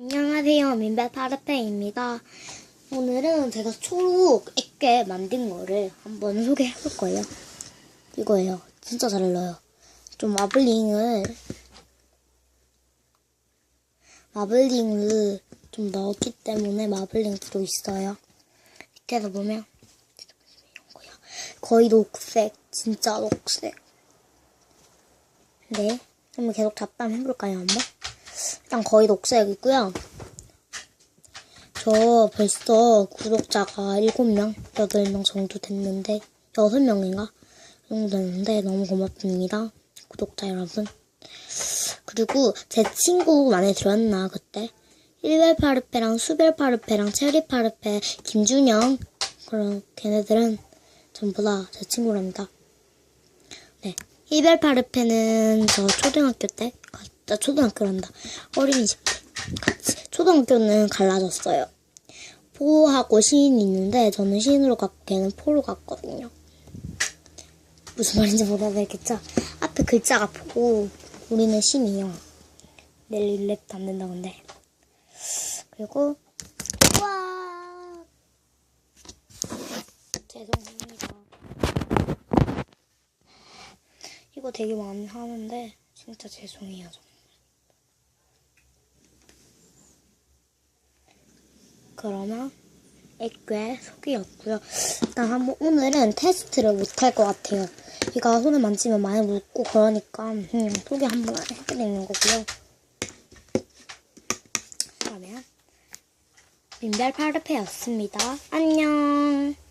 안녕하세요. 민배 파르페입니다. 오늘은 제가 초록 액괴 만든 거를 한번 소개해 볼 거예요. 이거예요. 진짜 잘 넣어요. 좀 마블링을, 마블링을 좀 넣었기 때문에 마블링도 있어요. 밑에서 보면. 거의 녹색, 진짜 녹색. 네. 한번 계속 잡담 해볼까요, 한번? 일단 거의 녹색이고요. 저 벌써 구독자가 7명, 8명 정도 됐는데, 6명인가? 그 정도 됐는데, 너무 고맙습니다. 구독자 여러분. 그리고 제 친구 많이 들었나, 그때? 1별 파르페랑 수별 파르페랑 체리 파르페, 김준영, 그런 걔네들은 전부 다 제 친구랍니다. 네. 이별 파르페는 저 초등학교 때, 나 초등학교란다. 어린이집. 초등학교는 갈라졌어요. 포하고 시인이 있는데, 저는 시인으로 갔고, 걔는 포로 갔거든요. 무슨 말인지 모르겠죠? 앞에 글자가 포고, 우리는 신이요. 내일 랩도 안 된다, 근데. 그리고, 우와! 죄송합니다. 이거 되게 많이 하는데 진짜 죄송해요. 정말. 그러면 액괴 속이었고요. 일단 한번 오늘은 테스트를 못할 것 같아요. 이가 손을 만지면 많이 묻고 그러니까 음, 소개 한번 해드리는 거고요. 그러면 민별 파르페였습니다. 안녕.